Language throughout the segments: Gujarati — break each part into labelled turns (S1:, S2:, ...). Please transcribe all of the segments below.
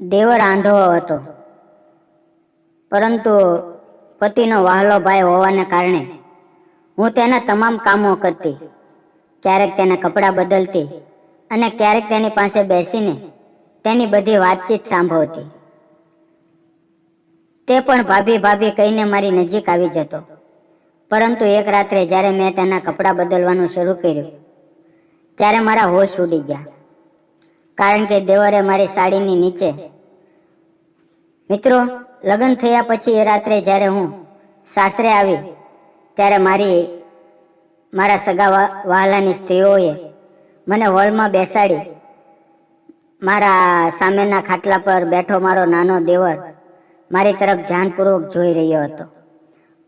S1: દેવર આંધો હતો. પરંતુ પતિનો વહાલો ભાઈ હોવાને કારણે હું તેના તમામ કામો કરતી, ક્યારેક તેના કપડાં બદલતી અને ક્યારેક તેની પાસે બેસીને તેની બધી વાતચીત સાંભળતી. તે પણ ભાભી ભાભી કહીને મારી નજીક આવી જતો. પરંતુ એક રાત્રે જ્યારે મેં તેના કપડાં બદલવાનું શરૂ કર્યું, ત્યારે મારા હોશ ઉડી ગયા. કારણ કે દેવરે મારી સાડીની નીચે. મિત્રો, લગ્ન થયા પછી એ રાત્રે જ્યારે હું સાસરે આવી, ત્યારે મારી, મારા સગા વહાલાની સ્ત્રીઓએ મને હોલમાં બેસાડી, મારા સામેના ખાટલા પર બેઠો મારો નાનો દેવર મારી તરફ ધ્યાનપૂર્વક જોઈ રહ્યો હતો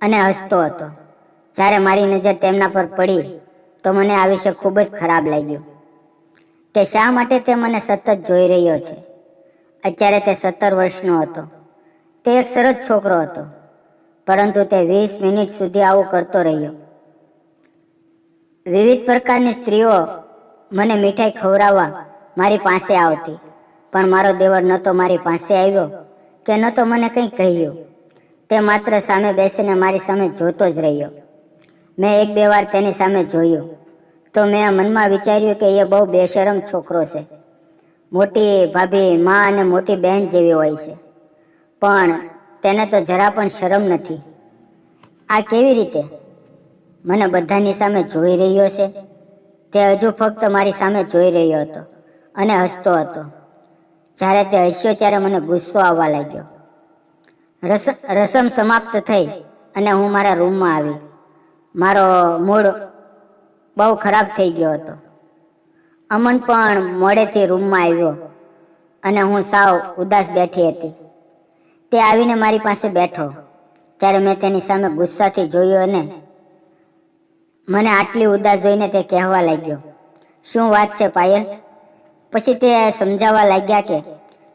S1: અને હસતો હતો. જ્યારે મારી નજર તેમના પર પડી, તો મને આ વિશે ખૂબ જ ખરાબ લાગ્યું. કે શા માટે તે મને સતત જોઈ રહ્યો છે? અત્યારે તે સત્તર વર્ષનો હતો. તે એક સરસ છોકરો હતો, પરંતુ તે વીસ મિનિટ સુધી આવું કરતો રહ્યો. વિવિધ પ્રકારની સ્ત્રીઓ મને મીઠાઈ ખવડાવવા મારી પાસે આવતી, પણ મારો દેવર ન તો મારી પાસે આવ્યો કે ન તો મને કંઈ કહ્યું. તે માત્ર સામે બેસીને મારી સામે જોતો જ રહ્યો. મેં એક બે વાર તેની સામે જોયું. તો મેં મનમાં વિચાર્યું કે એ બહુ બેશરમ છોકરો છે. મોટી ભાભી, માં અને મોટી બહેન જેવી હોય છે. પણ તેને તો જરા પણ શરમ નથી. આ કેવી રીતે? મને બધાની સામે જોઈ રહ્યો છે. તે હજુ ફક્ત મારી સામે જોઈ રહ્યો હતો અને હસતો હતો. જ્યારે તે હસ્યો ત્યારે મને ગુસ્સો આવવા લાગ્યો. રસ, રસમ સમાપ્ત થઈ અને હું મારા રૂમમાં આવી. મારો મૂડ બહુ ખરાબ થઈ ગયો હતો. અમન પણ મોડેથી રૂમમાં આવ્યો અને હું સાવ ઉદાસ બેઠી હતી. તે આવીને મારી પાસે બેઠો. ત્યારે મેં તેની સામે ગુસ્સાથી જોયું અને મને આટલી ઉદાસ જોઈને તે કહેવા લાગ્યો, શું વાત છે પાયલ? પછી તે સમજાવવા લાગ્યા કે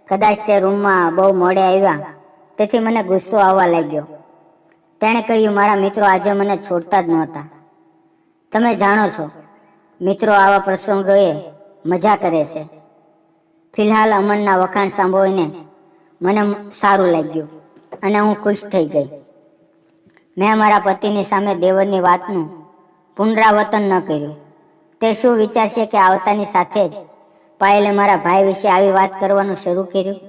S1: કદાચ તે રૂમમાં બહુ મોડે આવ્યા. તેથી મને ગુસ્સો આવવા લાગ્યો. તેણે કહ્યું, મારા મિત્રો આજે મને છોડતા જ નહોતા. તમે જાણો છો, મિત્રો આવા પ્રસંગોએ મજા કરે છે. ફિલહાલ અમનના વખાણ સાંભળીને મને સારું લાગ્યું અને હું ખુશ થઈ ગઈ. મેં મારા પતિની સામે દેવરની વાતનું પુનરાવર્તન ન કર્યું. તે શું વિચારશે કે આવતાની સાથે જ પાયલે મારા ભાઈ વિશે આવી વાત કરવાનું શરૂ કર્યું?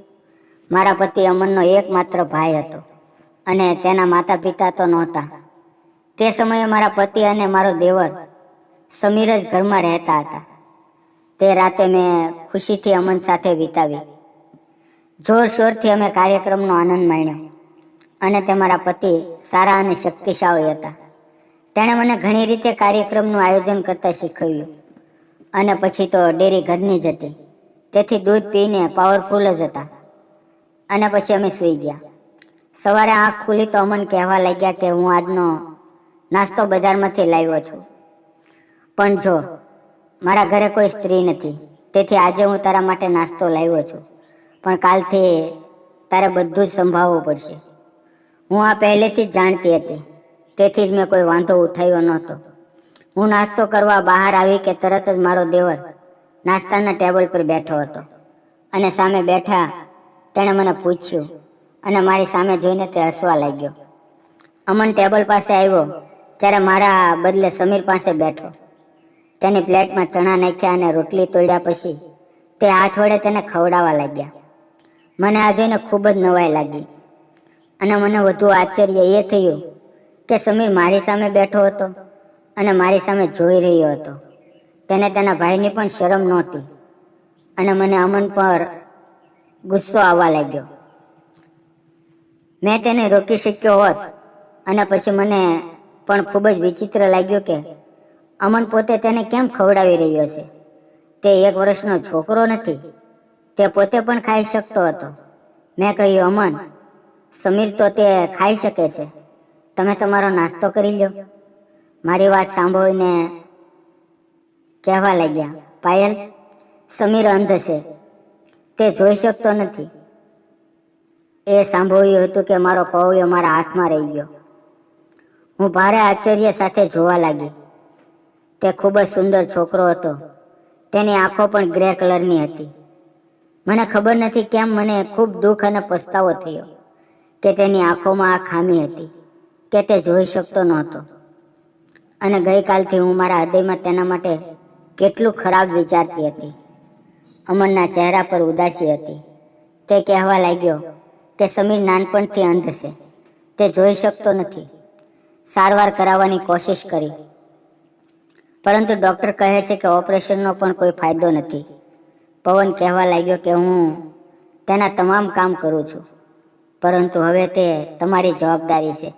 S1: મારા પતિ અમનનો એકમાત્ર ભાઈ હતો અને તેના માતા પિતા તો નહોતા. તે સમયે મારા પતિ અને મારો દેવર સમીર જ ઘરમાં રહેતા હતા. તે રાતે મેં ખુશીથી અમન સાથે વિતાવી. જોરશોરથી અમે કાર્યક્રમનો આનંદ માણ્યો અને તે મારા પતિ સારા અને શક્તિશાળી હતા. તેણે મને ઘણી રીતે કાર્યક્રમનું આયોજન કરતા શીખવ્યું અને પછી તો ડેરી ઘરની જ હતી. તેથી દૂધ પીને પાવરફુલ જ હતા. અને પછી અમે સૂઈ ગયા. સવારે આંખ ખુલી તો અમન કહેવા લાગ્યા કે હું આજનો નાસ્તો બજારમાંથી લાવ્યો છું. પણ જો, મારા ઘરે કોઈ સ્ત્રી નથી, તેથી આજે હું તારા માટે નાસ્તો લાવ્યો છું. પણ કાલથી તારે બધું જ સંભાળવું પડશે. હું આ પહેલેથી જ જાણતી હતી, તેથી જ મેં કોઈ વાંધો ઉઠાવ્યો નહોતો. હું નાસ્તો કરવા બહાર આવી કે તરત જ મારો દેવર નાસ્તાના ટેબલ પર બેઠો હતો. અને સામે બેઠા તેણે મને પૂછ્યું, અને મારી સામે જોઈને તે હસવા લાગ્યો. અમન ટેબલ પાસે આવ્યો ત્યારે મારા બદલે સમીર પાસે બેઠો. તેની પ્લેટમાં ચણા નાખ્યા અને રોટલી તોડ્યા પછી તે હાથ વડે તેને ખવડાવવા લાગ્યા. મને આ જોઈને ખૂબ જ નવાઈ લાગી. અને મને વધુ આશ્ચર્ય એ થયું કે સમીર મારી સામે બેઠો હતો અને મારી સામે જોઈ રહ્યો હતો. તેને તેના ભાઈની પણ શરમ નહોતી. અને મને અમન પર ગુસ્સો આવવા લાગ્યો. મેં તેને રોકી શક્યો હોત અને પછી મને પણ ખૂબ જ વિચિત્ર લાગ્યું કે અમન પોતે તેને કેમ ખવડાવી રહ્યો છે? તે એક વર્ષનો છોકરો નથી. તે પોતે પણ ખાઈ શકતો હતો. મેં કહ્યું, અમન, સમીર તો તે ખાઈ શકે છે. તમે તમારો નાસ્તો કરી લો મારી વાત સાંભળીને કહેવા લાગ્યા, પાયલ, સમીર અંધ છે. તે જોઈ શકતો નથી. એ સાંભળ્યું હતું કે મારો કૌવ્ય મારા હાથમાં રહી ગયો. હું ભારે આશ્ચર્ય સાથે જોવા લાગી. તે ખૂબ જ સુંદર છોકરો હતો. તેની આંખો પણ ગ્રે કલરની હતી. મને ખબર નથી કેમ મને ખૂબ દુઃખ અને પસ્તાવો થયો કે તેની આંખોમાં આ ખામી હતી, કે તે જોઈ શકતો નહોતો. અને ગઈકાલથી હું મારા હૃદયમાં તેના માટે કેટલું ખરાબ વિચારતી હતી. અમરના ચહેરા પર ઉદાસી હતી. તે કહેવા લાગ્યો કે સમીર નાનપણથી અંધ છે. તે જોઈ શકતો નથી. સારવાર કરાવવાની કોશિશ કરી. પરંતુ ડૉક્ટર કહે છે કે ઓપરેશનનો પણ કોઈ ફાયદો નથી. પવન કહેવા લાગ્યો કે હું તેના તમામ કામ કરું છું. પરંતુ હવે તે તમારી જવાબદારી છે.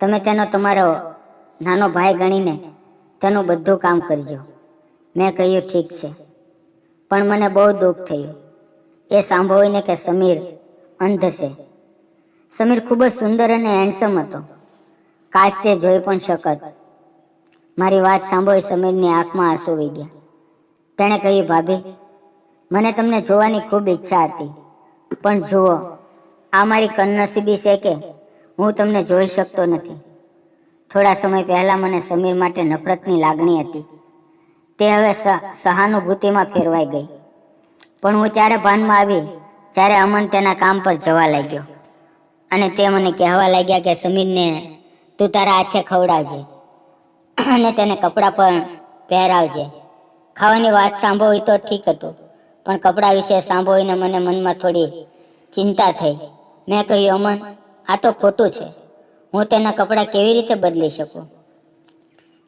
S1: તમે તેનો તમારો નાનો ભાઈ ગણીને તેનું બધું કામ કરજો. મેં કહ્યું, ઠીક છે. પણ મને બહુ દુઃખ થયું. એ સાંભળીને કે સમીર અંધ છે. સમીર ખૂબ જ સુંદર અને હેન્ડસમ હતો. કાશ તે જોઈ પણ શકત. મારી વાત સાંભળી સમીરની આંખમાં આંસુ આવી ગયા. તેણે કહ્યું, ભાભી, મને તમને જોવાની ખૂબ ઈચ્છા હતી. પણ જુઓ, આ મારી કનનસીબી છે કે હું તમને જોઈ શકતો નથી. થોડા સમય પહેલાં મને સમીર માટે નફરતની લાગણી હતી. તે હવે સહાનુભૂતિમાં ફેરવાઈ ગઈ. પણ હું ત્યારે ભાનમાં આવી, જ્યારે અમન તેના કામ પર જવા લાગ્યો. અને તે મને કહેવા લાગ્યા કે સમીરને તું તારા હાથે ખવડાવજે અને તેને કપડાં પણ પહેરાવજે. ખાવાની વાત સાંભળવી તો ઠીક હતું, પણ કપડાં વિશે સાંભળીને મને મનમાં થોડી ચિંતા થઈ. મેં કહ્યું, અમન, આ તો ખોટું છે. હું તેના કપડાં કેવી રીતે બદલી શકું?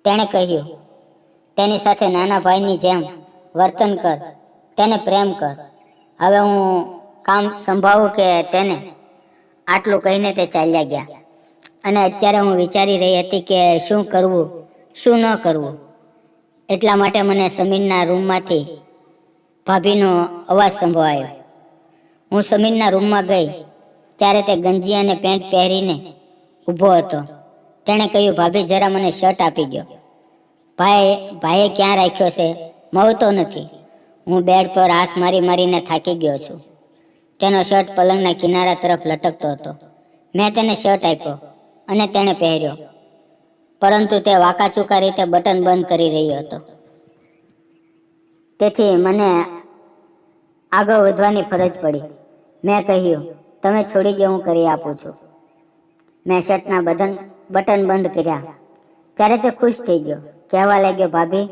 S1: તેણે કહ્યું, તેની સાથે નાના ભાઈની જેમ વર્તન કર, તેને પ્રેમ કર. હવે હું કામ સંભાળું કે તેને? આટલું કહીને તે ચાલ્યા ગયા. અને અત્યારે હું વિચારી રહી હતી કે શું કરવું, શું ન કરવું. એટલા માટે મને સમીરના રૂમમાંથી ભાભીનો અવાજ સંભળાયો. હું સમીરના રૂમમાં ગઈ, ત્યારે તે ગંજી અને પેન્ટ પહેરીને ઊભો હતો. તેણે કહ્યું, ભાભી, જરા મને શર્ટ આપી દો ભાઈ, ભાઈએ ક્યાં રાખ્યો છે? મળતો નથી. હું બેડ પર હાથ મારી મારીને થાકી ગયો છું. તેનો શર્ટ પલંગના કિનારા તરફ લટકતો હતો. મેં તેને શર્ટ આપ્યો. અને તેણે પહેર્યો. પરંતુ તે વાકાચૂકા રીતે બટન બંધ કરી રહ્યો હતો. તેથી મને આગળ વધવાની ફરજ પડી. મેં કહ્યું, તમે છોડી દો, હું કરી આપું છું. મેં શર્ટના બટન બટન બંધ કર્યા. ત્યારે તે ખુશ થઈ ગયો. કહેવા લાગ્યો, ભાભી,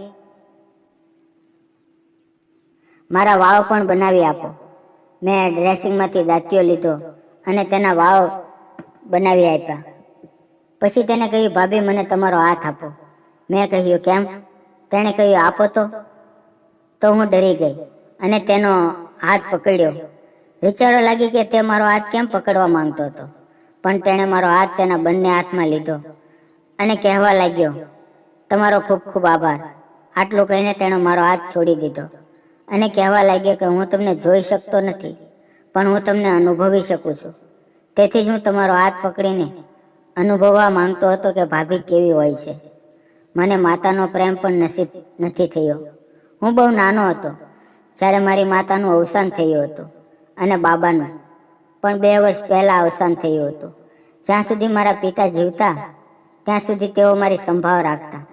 S1: મારા વાવ પણ બનાવી આપો. મેં ડ્રેસિંગમાંથી દાંતીઓ લીધો અને તેના વાવ બનાવી આપ્યા. પછી તેને કહ્યું, ભાભી, મને તમારો હાથ આપો. મેં કહ્યું, કેમ? તેણે કહ્યું, આપો તો. તો હું ડરી ગઈ અને તેનો હાથ પકડ્યો. વિચારો લાગી કે તે મારો હાથ કેમ પકડવા માંગતો હતો? પણ તેણે મારો હાથ તેના બંને હાથમાં લીધો અને કહેવા લાગ્યો, તમારો ખૂબ ખૂબ આભાર. આટલું કહીને તેણે મારો હાથ છોડી દીધો અને કહેવા લાગ્યો કે, હું તમને જોઈ શકતો નથી, પણ હું તમને અનુભવી શકું છું. તેથી જ હું તમારો હાથ પકડીને અનુભવવા માંગતો હતો કે ભાભી કેવી હોય છે. મને માતાનો પ્રેમ પણ નસીબ નથી થયો. હું બહુ નાનો હતો, જ્યારે મારી માતાનું અવસાન થયું હતું અને બાબાનું. પણ બે વર્ષ પહેલાં અવસાન થયું હતું. જ્યાં સુધી મારા પિતા જીવતા, ત્યાં સુધી તેઓ મારી સંભાળ રાખતા.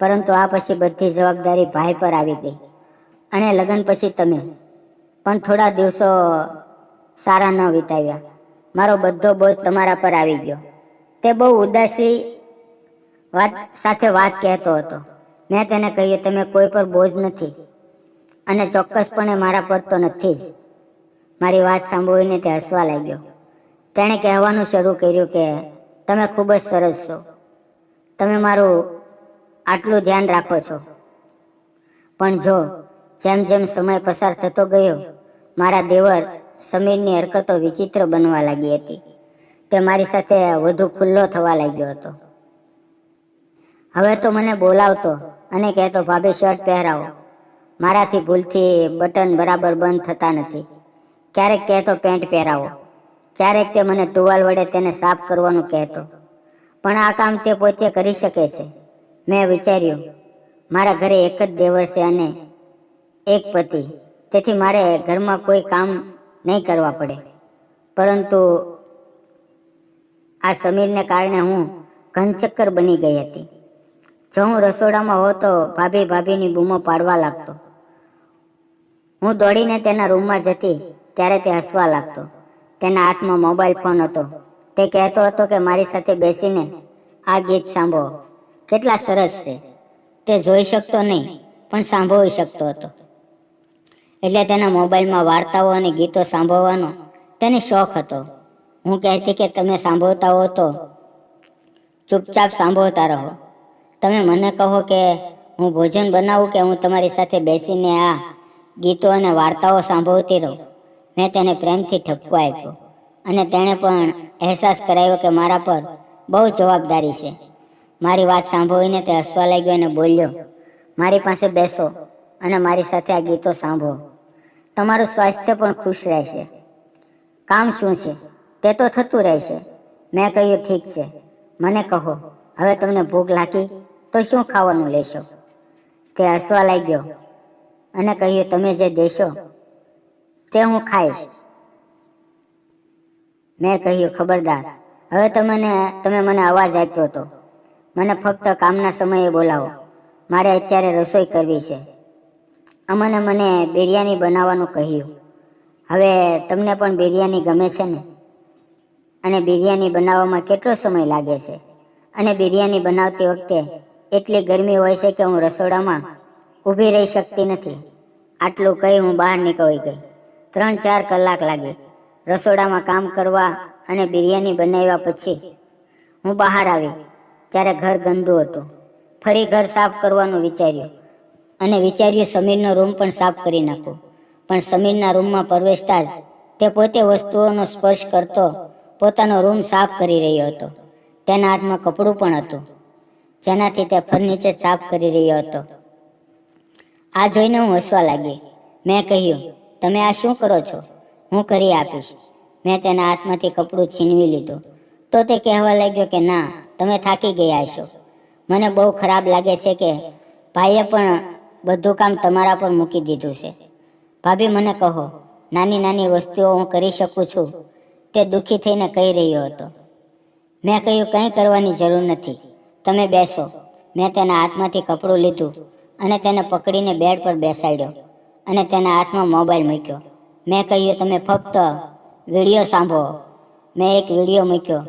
S1: પરંતુ આ પછી બધી જવાબદારી ભાઈ પર આવી ગઈ. અને લગ્ન પછી તમે. પણ થોડા દિવસો સારા ન વિતાવ્યા. મારો બધો બોજ તમારા પર આવી ગયો. તે બહુ ઉદાસી વાત સાથે વાત કહેતો હતો. મેં તેને કહ્યું, તમે કોઈ પર બોજ નથી અને ચોક્કસપણે મારા પર તો નથી જ. મારી વાત સાંભળીને તે હસવા લાગ્યો. તેણે કહેવાનું શરૂ કર્યું કે, તમે ખૂબ જ સરસ છો. તમે મારું આટલું ધ્યાન રાખો છો. પણ જો જેમ જેમ સમય પસાર થતો ગયો, મારા દેવર સમીરની હરકતો વિચિત્ર બનવા લાગી હતી. તે મારી સાથે વધુ ખુલ્લો થવા લાગ્યો હતો. હવે તો મને બોલાવતો અને કહેતો, ભાભી, શર્ટ પહેરાવો. મારાથી ભૂલથી બટન બરાબર બંધ થતા નથી. ક્યારેક કહેતો, પેન્ટ પહેરાવો. ક્યારેક તે મને ટુવાલ વડે તેને સાફ કરવાનું કહેતો. પણ આ કામ તે પોતે કરી શકે છે. મેં વિચાર્યું, મારા ઘરે એક જ દેવર છે અને એક પતિ. તેથી મારે ઘરમાં કોઈ કામ નહીં કરવા પડે. પરંતુ આ સમીરને કારણે હું ઘનચક્કર બની ગઈ હતી. જો હું રસોડામાં હોતો, ભાભી ભાભીની બૂમો પાડવા લાગતો. હું દોડીને તેના રૂમમાં જતી, ત્યારે તે હસવા લાગતો. તેના હાથમાં મોબાઈલ ફોન હતો. તે કહેતો હતો કે, મારી સાથે બેસીને આ ગીત સાંભળો. કેટલા સરસ છે. તે જોઈ શકતો નહીં, પણ સાંભળી શકતો હતો. એટલે તેના મોબાઈલમાં વાર્તાઓ અને ગીતો સાંભળવાનો તેને શોખ હતો. હું કહેતી કે તમે સાંભળતા હો તો ચૂપચાપ સાંભળતા રહો. તમે મને કહો કે હું ભોજન બનાવું કે હું તમારી સાથે બેસીને આ ગીતો અને વાર્તાઓ સાંભળતી રહું. મેં તેને પ્રેમથી ઠપકો આપ્યો અને તેણે પણ અહેસાસ કરાવ્યો કે મારા પર બહુ જવાબદારી છે. મારી વાત સાંભળીને તે હસવા લાગ્યો અને બોલ્યો, મારી પાસે બેસો અને મારી સાથે આ ગીતો સાંભળો. તમારું સ્વાસ્થ્ય પણ ખુશ રહેશે. કામ શું છે? તે તો થતું રહેશે મેં કહ્યું, ઠીક છે. મને કહો, હવે તમને ભૂખ લાગી તો શું ખાવાનું લેશો? તે હસવા લાગ્યો અને કહ્યું, તમે જે દેશો, તે હું ખાઈશ. મેં કહ્યું, ખબરદાર, હવે તમને, તમે મને અવાજ આપ્યો હતો મને ફક્ત કામના સમયે બોલાવો. મારે અત્યારે રસોઈ કરવી છે. અમને મને બિરયાની બનાવવાનું કહ્યું. હવે તમને પણ બિરયાની ગમે છે ને? અને બિરયાની બનાવવામાં કેટલો સમય લાગે છે? અને બિરયાની બનાવતી વખતે એટલી ગરમી હોય છે કે હું રસોડામાં ઊભી રહી શકતી નથી. આટલું કહી હું બહાર નીકળી ગઈ. ત્રણ ચાર કલાક લાગી. રસોડામાં કામ કરવા અને બિરયાની બનાવ્યા પછી હું બહાર આવી, ત્યારે ઘર ગંદુ હતું. ફરી ઘર સાફ કરવાનું વિચાર્યું. અને વિચાર્યું સમીરનો રૂમ પણ સાફ કરી નાખું. પણ સમીરના રૂમમાં પ્રવેશતા જ તે પોતે વસ્તુઓનો સ્પર્શ કરતો પોતાનો રૂમ સાફ કરી રહ્યો હતો. તેના હાથમાં કપડું પણ હતું. જેનાથી તે ફર્નિચર સાફ કરી રહ્યો હતો. આ જોઈને હું હસવા લાગી. મેં કહ્યું, તમે આ શું કરો છો? હું કરી આપીશ. મેં તેના હાથમાંથી કપડું છીનવી લીધું. તો તે કહેવા લાગ્યો કે, ના, તમે થાકી ગયા છો. મને બહુ ખરાબ લાગે છે કે ભાઈએ પણ બધું કામ તમારા પર મૂકી દીધું છે. ભાભી, મને કહો નાની નાની વસ્તુઓ હું કરી શકું છું? તે દુઃખી થઈને કહી રહ્યો હતો. મેં કહ્યું, કંઈ કરવાની જરૂર નથી. તમે બેસો. મેં તેના હાથમાંથી કપડું લીધું અને તેને પકડીને બેડ પર બેસાડ્યો અને તેના હાથમાં મોબાઈલ મૂક્યો. મેં કહ્યું, તમે ફક્ત વીડિયો સાંભળો. મેં એક વીડિયો મૂક્યો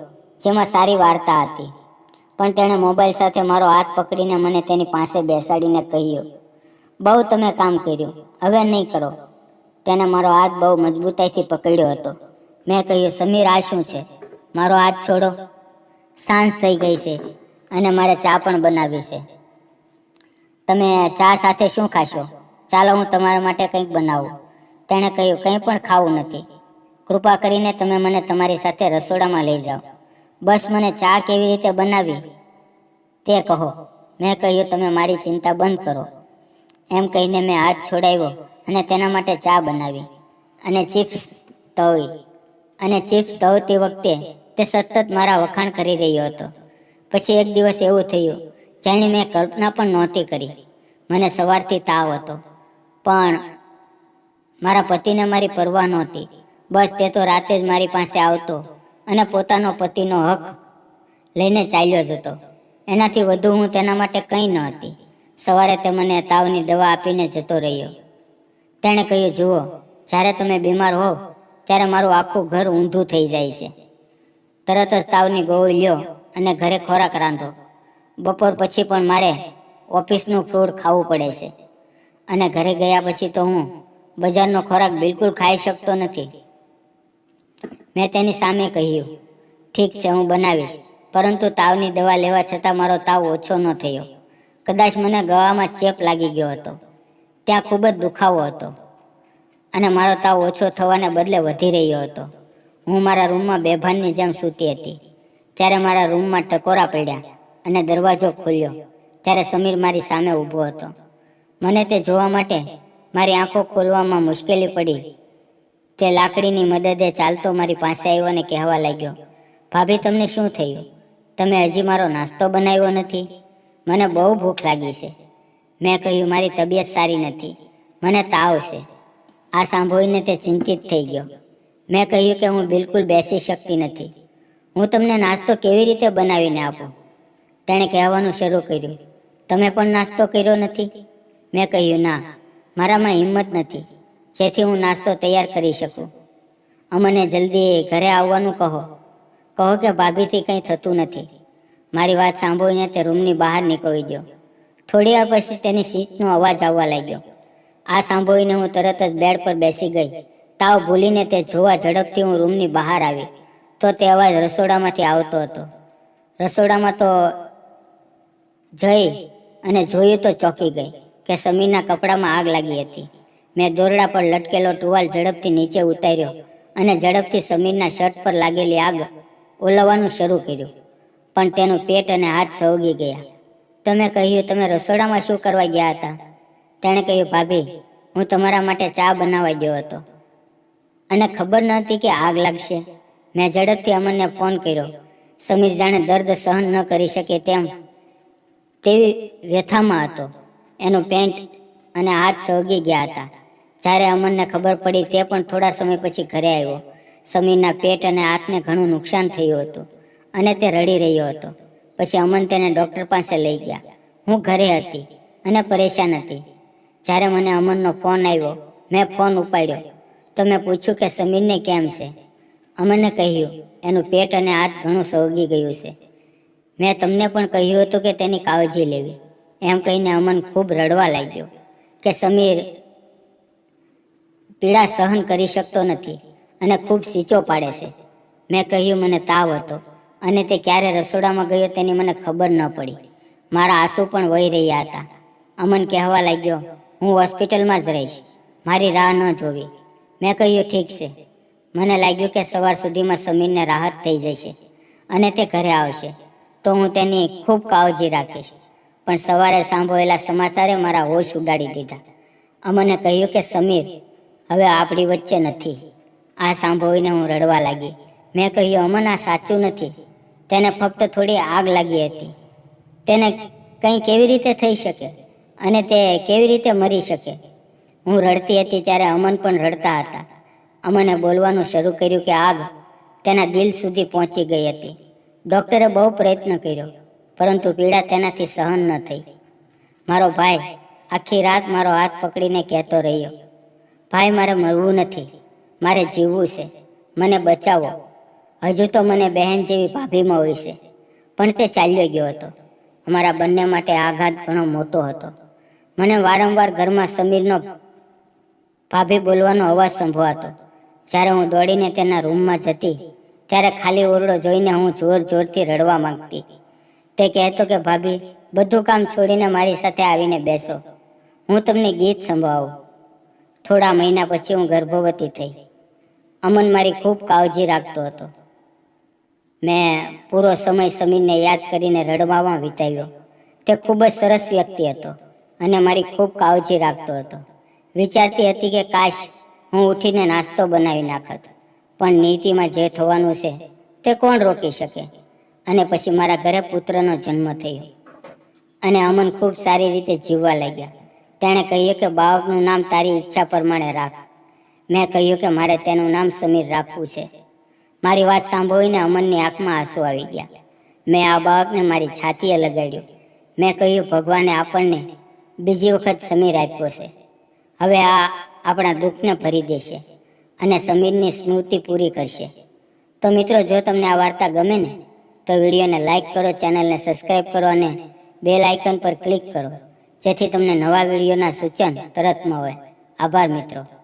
S1: જેમાં સારી વાર્તા હતી. પણ તેણે મોબાઈલ સાથે મારો હાથ પકડીને મને તેની પાસે બેસાડીને કહ્યું, બહુ તમે કામ કર્યું. હવે નહીં કરો. તેને મારો હાથ બહુ મજબૂતાઈથી પકડ્યો હતો. મેં કહ્યું, સમીર, આ શું છે? મારો હાથ છોડો. સાંજ થઈ ગઈ છે અને મારે ચા પણ બનાવી છે. તમે ચા સાથે શું ખાશો? ચાલો, હું તમારા માટે કંઈક બનાવું. તેણે કહ્યું, કંઈ પણ ખાવું નથી. કૃપા કરીને તમે મને તમારી સાથે રસોડામાં લઈ જાઓ. બસ મને ચા કેવી રીતે બનાવી તે કહો. મેં કહ્યું, તમે મારી ચિંતા બંધ કરો. એમ કહીને મેં હાથ છોડાવ્યો અને તેના માટે ચા બનાવી અને ચિપ્સ તળી. અને ચિપ્સ તળતી વખતે તે સતત મારા વખાણ કરી રહ્યો હતો. પછી એક દિવસ એવું થયું, જેની મેં કલ્પના પણ નહોતી કરી. મને સવારથી તાવ હતો. પણ મારા પતિને મારી પરવા નહોતી. બસ તે તો રાતે જ મારી પાસે આવતો અને પોતાનો પતિનો હક લઈને ચાલ્યો જતો એનાથી વધુ હું તેના માટે કંઈ ન હતી. સવારે તે મને તાવની દવા આપીને જતો રહ્યો. તેણે કહ્યું, જુઓ, જ્યારે તમે બીમાર હોવ ત્યારે મારું આખું ઘર ઊંધું થઈ જાય છે. તરત જ તાવની ગોળી લ્યો અને ઘરે ખોરાક રાંધો. બપોર પછી પણ મારે ઓફિસનું ફ્રૂટ ખાવું પડે છે. અને ઘરે ગયા પછી તો હું બજારનો ખોરાક બિલકુલ ખાઈ શકતો નથી. મેં તેની સામે કહ્યું, ઠીક છે, હું બનાવીશ. પરંતુ તાવની દવા લેવા છતાં મારો તાવ ઓછો ન થયો. કદાચ મને ગવામાં ચેપ લાગી ગયો હતો. ત્યાં ખૂબ જ દુખાવો હતો. અને મારો તાવ ઓછો થવાને બદલે વધી રહ્યો હતો. હું મારા રૂમમાં બેભાનની જેમ સૂતી હતી. ત્યારે મારા રૂમમાં ટકોરા પડ્યા અને દરવાજો ખોલ્યો. ત્યારે સમીર મારી સામે ઊભો હતો. મને તે જોવા માટે મારી આંખો ખોલવામાં મુશ્કેલી પડી. તે લાકડીની મદદે ચાલતો મારી પાસે આવ્યો અને કહેવા લાગ્યો, ભાભી, તમને શું થયું? તમે હજી મારો નાસ્તો બનાવ્યો નથી? મને બહુ ભૂખ લાગી છે. મેં કહ્યું, મારી તબિયત સારી નથી. મને તાવ છે. આ સાંભળીને તે ચિંતિત થઈ ગયો. મેં કહ્યું કે હું બિલકુલ બેસી શકતી નથી. હું તમને નાસ્તો કેવી રીતે બનાવીને આપું? તેણે કહેવાનું શરૂ કર્યું. તમે પણ નાસ્તો કર્યો નથી? મેં કહ્યું, ના, મારામાં હિંમત નથી. જેથી હું નાસ્તો તૈયાર કરી શકું. અમને જલ્દી ઘરે આવવાનું કહો. કહો કે ભાભીથી કંઈ થતું નથી. મારી વાત સાંભળીને તે રૂમની બહાર નીકળી ગયો. થોડી વાર પછી તેની સીટનો અવાજ આવવા લાગ્યો. આ સાંભળીને હું તરત જ બેડ પર બેસી ગઈ. તાવ ભૂલીને તે જોવા ઝડપથી હું રૂમની બહાર આવી, તો તે અવાજ રસોડામાંથી આવતો હતો. રસોડામાં તો જઈ અને જોયું તો ચોંકી ગઈ કે સમીરના કપડામાં આગ લાગી હતી. મેં દોરડા પર લટકેલો ટુવાલ ઝડપથી નીચે ઉતાર્યો અને ઝડપથી સમીરના શર્ટ પર લાગેલી આગ ઓલવવાનું શરૂ કર્યું. પણ તેનું પેટ અને હાથ સળગી ગયા. તમે કહ્યું, તમે રસોડામાં શું કરવા ગયા હતા? તેણે કહ્યું, ભાભી, હું તમારા માટે ચા બનાવવા ગયો હતો. અને ખબર ન હતી કે આગ લાગશે. મેં ઝડપથી અમનને ફોન કર્યો. સમીર જાણે દર્દ સહન ન કરી શકે તેમ તેવી વ્યથામાં હતો. એનું પેન્ટ અને હાથ સળગી ગયા હતા. જ્યારે અમનને ખબર પડી તે પણ થોડા સમય પછી ઘરે આવ્યો. સમીરના પેટ અને હાથને ઘણું નુકસાન થયું હતું અને તે રડી રહ્યો હતો. પછી અમન તેને ડૉક્ટર પાસે લઈ ગયા. હું ઘરે હતી અને પરેશાન હતી. જ્યારે મને અમનનો ફોન આવ્યો, મેં ફોન ઉપાડ્યો. તો મેં પૂછ્યું કે સમીરને કેમ છે? અમને કહ્યું, એનું પેટ અને હાથ ઘણું સળગી ગયું છે. મેં તમને પણ કહ્યું હતું કે તેની કાળજી લેવી. એમ કહીને અમન ખૂબ રડવા લાગ્યો કે સમીર પીડા સહન કરી શકતો નથી અને ખૂબ સીચો પાડે છે. મેં કહ્યું, મને તાવ હતો અને તે ક્યારે રસોડામાં ગયો તેની મને ખબર ન પડી. મારા આંસુ પણ વહી રહ્યા હતા. અમન કહેવા લાગ્યો હું હોસ્પિટલમાં જ રહીશ. મારી રાહ ન જોવી. મેં કહ્યું, ઠીક છે. મને લાગ્યું કે સવાર સુધીમાં સમીરને રાહત થઈ જશે અને તે ઘરે આવશે. તો હું તેની ખૂબ કાળજી રાખીશ. પણ સવારે સાંભળેલા સમાચારે મારા હોશ ઉડાડી દીધા. અમને કહ્યું કે, સમીર, હવે આપણી વચ્ચે નથી. આ સાંભળીને હું રડવા લાગી. મેં કહ્યું, અમન, આ સાચું નથી. તેને ફક્ત થોડી આગ લાગી હતી. તેને કંઈ કેવી રીતે થઈ શકે? અને તે કેવી રીતે મરી શકે? હું રડતી હતી ત્યારે અમન પણ રડતા હતા. અમને બોલવાનું શરૂ કર્યું કે, આગ. તેના દિલ સુધી પહોંચી ગઈ હતી. ડૉક્ટરે બહુ પ્રયત્ન કર્યો, પરંતુ પીડા તેનાથી સહન ન થઈ. મારો ભાઈ, આખી રાત મારો હાથ પકડીને કહેતો રહ્યો, ભાઈ, મારે મરવું નથી. મારે જીવવું છે. મને બચાવો. હજુ તો મને બહેન જેવી ભાભીમાં હોય છે. પણ તે ચાલ્યો ગયો હતો. અમારા બંને માટે આઘાત ઘણો મોટો હતો. મને વારંવાર ઘરમાં સમીરનો ભાભી બોલવાનો અવાજ સંભળાતો. જ્યારે હું દોડીને તેના રૂમમાં જતી, ત્યારે ખાલી ઓરડો જોઈને હું જોર જોરથી રડવા માંગતી. તે કહેતો કે, ભાભી, બધું કામ છોડીને મારી સાથે આવીને બેસો. હું તમને ગીત સંભળાવું. થોડા મહિના પછી હું ગર્ભવતી થઈ. અમન મારી ખૂબ કાળજી રાખતો હતો. મેં પૂરો સમય સમીરને યાદ કરીને રડવામાં વિતાવ્યો. તે ખૂબ જ સરસ વ્યક્તિ હતો. અને મારી ખૂબ કાળજી રાખતો હતો. વિચારતી હતી કે કાશ હું ઉઠીને નાસ્તો બનાવી નાખત. પણ નીતિમાં જે થવાનું છે તે કોણ રોકી શકે? અને પછી મારા ઘરે પુત્રનો જન્મ થયો. અને અમન ખૂબ સારી રીતે જીવવા લાગ્યા. તેણે કહ્યું કે, બાળકનું નામ તારી ઈચ્છા પ્રમાણે રાખ. મેં કહ્યું કે, મારે તેનું નામ સમીર રાખવું છે. મારી વાત સાંભળીને અમનની આંખમાં આંસુ આવી ગયા. મેં આ બાળકને મારી છાતીએ લગાડ્યું. મેં કહ્યું, ભગવાને આપણને બીજી વખત સમીર આપ્યો છે. હવે આ આપણા દુઃખને ભરી દેશે અને સમીરની સ્મૃતિ પૂરી કરશે. તો મિત્રો, જો તમને આ વાર્તા ગમે ને, તો વિડીયોને લાઇક કરો, ચેનલને સબસ્ક્રાઈબ કરો અને બેલ આઇકન પર ક્લિક કરો, જેથી તમને નવા વિડીયોના સૂચન તરત મળે. આભાર મિત્રો.